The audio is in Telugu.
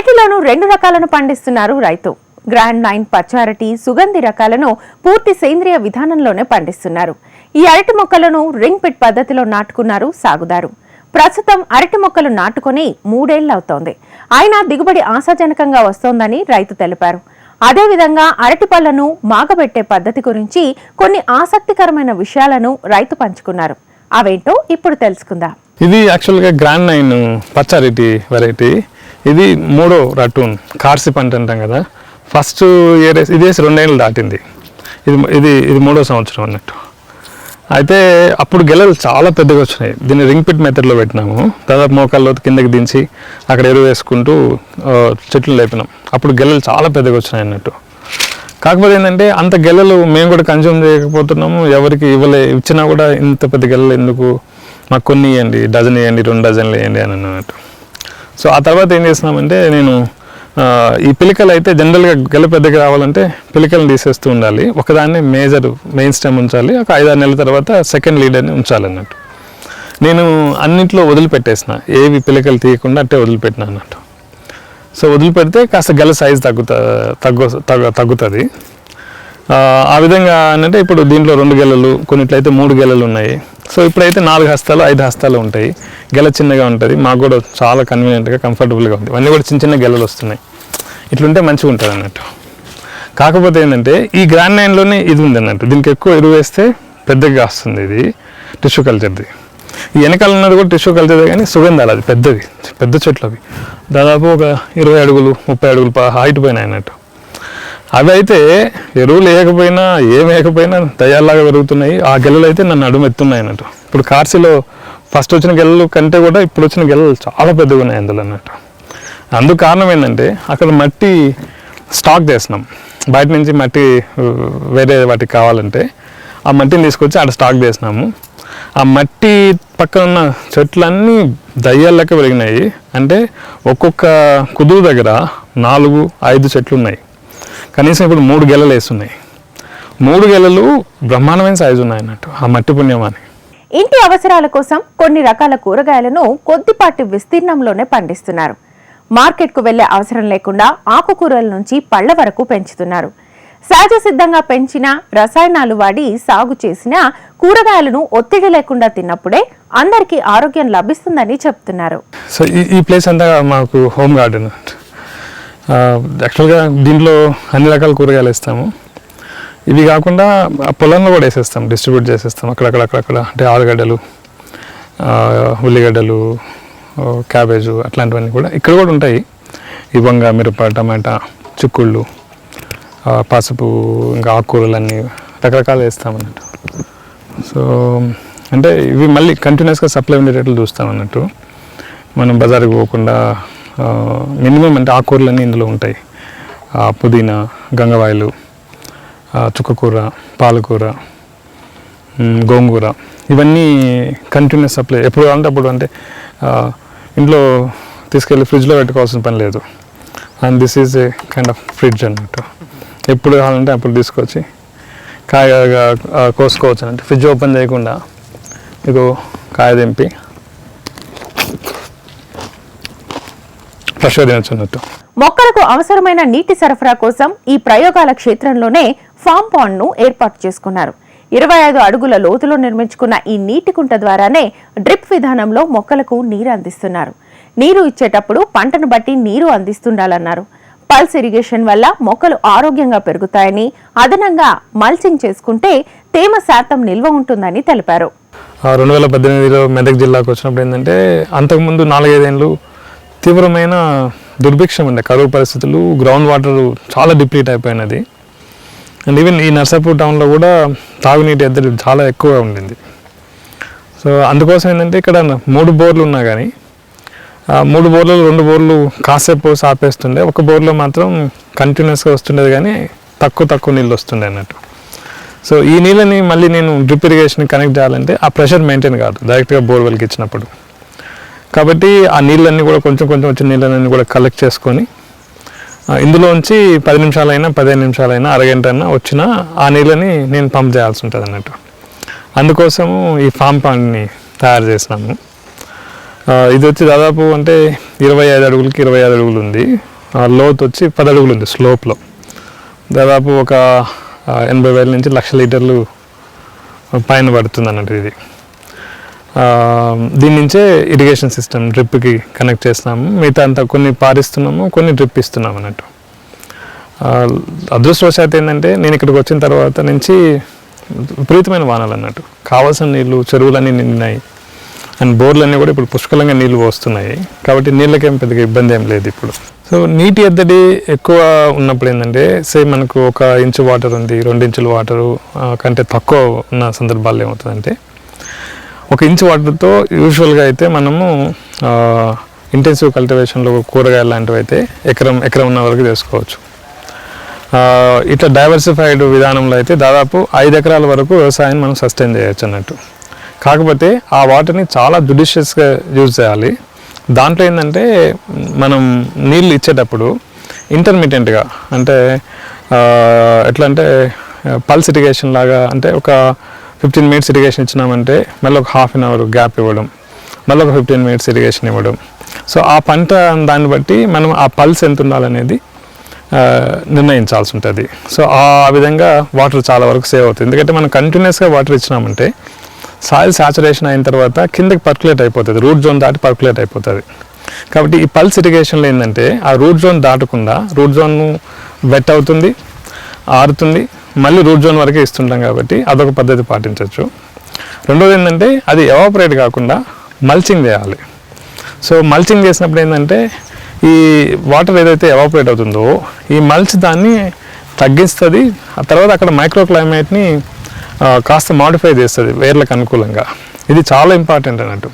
అరటిలోనూ రెండు రకాలను పండిస్తున్నారు రైతు. గ్రాండ్ నైన్ పచ్చారటి సుగంధి రకాలను పూర్తి సేంద్రియ విధానంలోనే పండిస్తున్నారు. ఈ అరటి మొక్కలను రింగ్ పిట్ పద్ధతిలో నాటుకున్నారు సాగుదారు. ప్రస్తుతం అరటి మొక్కలు నాటుకొని మూడేళ్ళవుతోంది అయినా దిగుబడి ఆశాజనకంగా వస్తోందని రైతు తెలిపారు. అదేవిధంగా అరటి పళ్ళను మాగబెట్టే పద్ధతి గురించి కొన్ని ఆసక్తికరమైన విషయాలను రైతు పంచుకున్నారు. అవేంటో ఇప్పుడు తెలుసుకుందాం. ఇది యాక్చువల్గా గ్రాండ్ నైన్ పచ్చారిటీ వెరైటీ. ఇది మూడో రటూన్ కార్సి పంట అంటాం కదా. ఫస్ట్ ఇయర్ వేసి- ఇది వేసి రెండేళ్ళు దాటింది. ఇది ఇది ఇది మూడో సంవత్సరం అన్నట్టు. అయితే అప్పుడు గెలలు చాలా పెద్దగా వచ్చినాయి. దీన్ని రింగ్ పిట్ మెథడ్లో పెట్టినాము. దాదాపు మోకాల్లో కిందకి దించి అక్కడ ఎరువు వేసుకుంటూ చెట్లు లేపినాం. అప్పుడు గెలలు చాలా పెద్దగా వచ్చినాయి అన్నట్టు. కాకపోతే ఏంటంటే అంత గెలలు మేము కూడా కన్జ్యూమ్ చేయకపోతున్నాము. ఎవరికి ఇవ్వలే ఇచ్చినా కూడా ఇంత పెద్ద గెలలు ఎందుకు? మాకు కొన్ని ఇవ్వండి డజన్ ఇవ్వండి రెండు డజన్లు ఇవ్వండి అని అన్నట్టు. సో ఆ తర్వాత ఏం చేసినామంటే నేను ఈ పిలికలు అయితే జనరల్గా గెల పెద్దగా రావాలంటే పిలికలను తీసేస్తూ ఉండాలి. ఒకదాన్ని మేజర్ మెయిన్ స్టెమ్ ఉంచాలి. ఒక ఐదారు నెలల తర్వాత సెకండ్ లీడర్ని ఉంచాలన్నట్టు. నేను అన్నింటిలో వదిలిపెట్టేసిన. ఏవి పిలికలు తీయకుండా అట్టే వదిలిపెట్టిన అన్నట్టు. సో వదిలిపెడితే కాస్త గెల సైజ్ తగ్గుతా తగ్గు తగ్గు తగ్గుతుంది. ఆ, ఆ విధంగా అంటే ఇప్పుడు దీంట్లో రెండు గెలలు కొన్నిట్లయితే మూడు గెలలు ఉన్నాయి. సో ఇప్పుడైతే నాలుగు హస్తాలు ఐదు హస్తాలు ఉంటాయి. గెల చిన్నగా ఉంటుంది. మాకు కూడా చాలా కన్వీనియంట్గా కంఫర్టబుల్గా ఉంది. అన్నీ కూడా చిన్న చిన్న గెలలు వస్తున్నాయి. ఇట్లుంటే మంచిగా ఉంటుంది అన్నట్టు. కాకపోతే ఏంటంటే ఈ గ్రాండ్ నైన్లోనే ఇది ఉంది అన్నట్టు. దీనికి ఎక్కువ ఎరువు వేస్తే పెద్దగా వస్తుంది ఇది. టిష్యూ కల్చర్ది ఈ వెనకాల ఉన్నది కూడా టిష్యూ కల్చర్దే కానీ సుగంధాలు అది. పెద్దది. పెద్ద చెట్లు అవి దాదాపు ఒక ఇరవై అడుగులు ముప్పై అడుగులు హైట్ పోయినాయి అన్నట్టు. అవి అయితే ఎరువు లేకపోయినా ఏం లేకపోయినా దయ్యాల్లాగా పెరుగుతున్నాయి. ఆ గెలలు అయితే నన్ను అడుమెత్తున్నాయి అన్నట్టు. ఇప్పుడు కార్సీలో ఫస్ట్ వచ్చిన గెలలు కంటే కూడా ఇప్పుడు వచ్చిన గెలలు చాలా పెద్దగా ఉన్నాయి అందులో అన్నట్టు. అందుకు కారణం ఏంటంటే అక్కడ మట్టి స్టాక్ చేసినాం బయట నుంచి మట్టి వేరే వాటికి కావాలంటే ఆ మట్టిని తీసుకొచ్చి ఆడ స్టాక్ చేసినాము ఆ మట్టి పక్కన ఉన్న చెట్లన్నీ దయ్యాల పెరిగినాయి. అంటే ఒక్కొక్క కుదురు దగ్గర నాలుగు ఐదు చెట్లు ఉన్నాయి. కనీసం ఇప్పుడు మూడు గెలలు వేస్తున్నాయి. మూడు గెలలు బ్రహ్మాండమైన సైజు ఉన్నాయి అన్నట్టు ఆ మట్టి పుణ్యం అని. ఇంటి అవసరాల కోసం కొన్ని రకాల కూరగాయలను కొద్దిపాటి విస్తీర్ణంలోనే పండిస్తున్నారు. మార్కెట్కు వెళ్ళే అవసరం లేకుండా ఆకుకూరల నుంచి పళ్ళ వరకు పెంచుతున్నారు. సహజ సిద్ధంగా పెంచిన రసాయనాలు వాడి సాగు చేసిన కూరగాయలను ఒత్తిడి లేకుండా తిన్నప్పుడే అందరికీ ఆరోగ్యం లభిస్తుందని చెప్తున్నారు. సో ఈ ఈ ప్లేస్ అంతా మాకు హోమ్ గార్డెన్ యాక్చువల్గా దీంట్లో అన్ని రకాల కూరగాయలు వేస్తాము. ఇవి కాకుండా ఆ పొలంలో కూడా వేసేస్తాం డిస్ట్రిబ్యూట్ చేసేస్తాం. అక్కడక్కడ అక్కడక్కడ అంటే ఆలుగడ్డలు ఉల్లిగడ్డలు క్యాబేజు అట్లాంటివన్నీ కూడా ఇక్కడ కూడా ఉంటాయి. ఈ మిరప టమాటా చిక్కుళ్ళు పసుపు ఇంకా ఆకుకూరలు అన్నీ రకరకాలు వేస్తామన్నట్టు సో అంటే ఇవి మళ్ళీ కంటిన్యూస్గా సప్లై ఉండే రేట్లు చూస్తాం అన్నట్టు మనం బజార్కి పోకుండా మినిమం అంటే ఆకుకూరలన్నీ ఇందులో ఉంటాయి. పుదీనా గంగవాయలు చుక్కకూర పాలకూర గోంగూర. ఇవన్నీ కంటిన్యూస్ సప్లై ఎప్పుడు కావాలంటే అప్పుడు అంటే ఇంట్లో తీసుకెళ్ళి ఫ్రిడ్జ్లో పెట్టుకోవాల్సిన పని లేదు. And this is a kind of fridge అన్నట్టు. ఎప్పుడు కావాలంటే అప్పుడు తీసుకొచ్చి కాయ కోసుకోవచ్చు అంటే ఫ్రిడ్జ్ ఓపెన్ చేయకుండా మీకు కాయ తెంపి అన్నట్టు మొక్కలకు అవసరమైన నీటి సరఫరా కోసం ఈ ప్రయోగాల క్షేత్రంలోనే ఫామ్ పాండ్ను ఏర్పాటు చేసుకున్నారు. ఇరవై ఐదు అడుగుల లోతులో నిర్మించుకున్న ఈ నీటి కుంట ద్వారానే డ్రిప్ విధానంలో మొక్కలకు నీరు అందిస్తున్నారు. నీరు ఇచ్చేటప్పుడు పంటను బట్టి నీరు అందిస్తుండాలన్నారు. పల్స్ ఇరిగేషన్ వల్ల మొక్కలు ఆరోగ్యంగా పెరుగుతాయని అదనంగా మల్చింగ్ చేసుకుంటే తేమ శాతం నిల్వ ఉంటుందని తెలిపారు. రెండు వేల పద్దెనిమిదిలో మెదక్ జిల్లాకు వచ్చినప్పుడు ఏంటంటే అంతకుముందు నాలుగైదేళ్ళు తీవ్రమైన దుర్భిక్షం ఉండే కరువు పరిస్థితులు గ్రౌండ్ వాటర్ చాలా డిప్లీట్ అయిపోయినది. అండ్ ఈవెన్ ఈ నర్సాపూర్ టౌన్లో కూడా తాగునీటి ఎద్దడి చాలా ఎక్కువగా ఉండింది. సో అందుకోసం ఏంటంటే ఇక్కడ మూడు బోర్లు ఉన్నా కానీ ఆ మూడు బోర్లు రెండు బోర్లు కాసేపు ఆపేస్తుండే ఒక బోర్లో మాత్రం కంటిన్యూస్గా వస్తుండేది కానీ తక్కువ తక్కువ నీళ్ళు వస్తుండే అన్నట్టు. సో ఈ నీళ్ళని మళ్ళీ నేను డ్రిప్ ఇరిగేషన్ కనెక్ట్ చేయాలంటే ఆ ప్రెషర్ మెయింటైన్ కాదు డైరెక్ట్గా బోర్వెల్కి ఇచ్చినప్పుడు కాబట్టి ఆ నీళ్ళన్నీ కూడా కొంచెం కొంచెం వచ్చిన నీళ్ళన్నీ కూడా కలెక్ట్ చేసుకొని ఇందులోంచి పది నిమిషాలైనా పదిహేను నిమిషాలైనా అరగంట అయినా వచ్చిన ఆ నీళ్ళని నేను పంప్ చేయాల్సి ఉంటుంది అన్నట్టు. అందుకోసము ఈ ఫామ్ పాండ్ని తయారు చేసినాము. ఇది వచ్చి దాదాపు అంటే ఇరవై ఐదు అడుగులకి ఇరవై ఐదు అడుగులు ఉంది. ఆ, వచ్చి పది అడుగులు ఉంది స్లోప్లో దాదాపు ఒక ఎనభై వేల నుంచి లక్ష లీటర్లు పైన పడుతుంది అన్నట్టు ఇది. దీని నుంచే ఇరిగేషన్ సిస్టమ్ డ్రిప్కి కనెక్ట్ చేస్తున్నాము. మిగతా అంతా కొన్ని పారిస్తున్నాము కొన్ని డ్రిప్ ఇస్తున్నాము అన్నట్టు. అదృష్టవశాత్ అదృష్టవశాత్తు ఏంటంటే నేను ఇక్కడికి వచ్చిన తర్వాత నుంచి విపరీతమైన వానలు అన్నట్టు. కావాల్సిన నీళ్ళు చెరువులన్నీ నిండినాయి. అండ్ బోర్లన్నీ కూడా ఇప్పుడు పుష్కలంగా నీళ్ళు పోస్తున్నాయి. కాబట్టి నీళ్ళకేం పెద్దగా ఇబ్బంది ఏం లేదు ఇప్పుడు. సో నీటి ఎద్దడి ఎక్కువ ఉన్నప్పుడు ఏంటంటే సే మనకు ఒక ఇంచు వాటర్ ఉంది రెండు ఇంచుల వాటరు కంటే తక్కువ ఉన్న సందర్భాల్లో ఏమవుతుందంటే ఒక ఇంచు వాటర్తో యూజువల్గా అయితే మనము ఇంటెన్సివ్ కల్టివేషన్లో కూరగాయలు లాంటివి అయితే ఎకరం ఎకరం ఉన్న వరకు చేసుకోవచ్చు. ఇట్లా డైవర్సిఫైడ్ విధానంలో అయితే దాదాపు ఐదు ఎకరాల వరకు వ్యవసాయం మనం సస్టైన్ చేయొచ్చు అన్నట్టు. కాకపోతే ఆ వాటర్ని చాలా జుడిషియస్గా యూజ్ చేయాలి. దాంట్లో ఏంటంటే మనం నీళ్ళు ఇచ్చేటప్పుడు ఇంటర్మీడియట్గా అంటే ఎట్లా అంటే పల్స్ ఇరిగేషన్ లాగా అంటే ఒక ఫిఫ్టీన్ మినిట్స్ ఇరిగేషన్ ఇచ్చినామంటే మళ్ళీ ఒక హాఫ్ అన్ అవర్ గ్యాప్ ఇవ్వడం మళ్ళీ ఒక ఫిఫ్టీన్ మినిట్స్ ఇరిగేషన్ ఇవ్వడం. సో ఆ పంట దాన్ని బట్టి మనం ఆ పల్స్ ఎంత ఉండాలనేది నిర్ణయించాల్సి ఉంటుంది. సో ఆ విధంగా వాటర్ చాలా వరకు సేవ్ అవుతుంది. ఎందుకంటే మనం కంటిన్యూస్గా వాటర్ ఇచ్చినామంటే సాయిల్ సాచురేషన్ అయిన తర్వాత కిందకి పర్కులేట్ అయిపోతుంది రూట్ జోన్ దాటి పర్కులేట్ అయిపోతుంది. కాబట్టి ఈ పల్స్ ఇరిగేషన్లో ఏంటంటే ఆ రూట్ జోన్ దాటకుండా రూట్ జోన్ వెట్ అవుతుంది ఆరుతుంది మళ్ళీ రూట్ జోన్ వరకే ఇస్తుంటాం కాబట్టి అదొక పద్ధతి పాటించవచ్చు. రెండోది ఏంటంటే అది ఎవాపరేట్ కాకుండా మల్చింగ్ చేయాలి. సో మల్చింగ్ చేసినప్పుడు ఏంటంటే ఈ వాటర్ ఏదైతే ఎవాపరేట్ అవుతుందో ఈ మల్చ్ దాన్ని తగ్గిస్తుంది ఆ తర్వాత అక్కడ మైక్రో క్లైమేట్ని కాస్త మాడిఫై చేస్తుంది వేర్లకు అనుకూలంగా. ఇది చాలా ఇంపార్టెంట్ అన్నట్టు.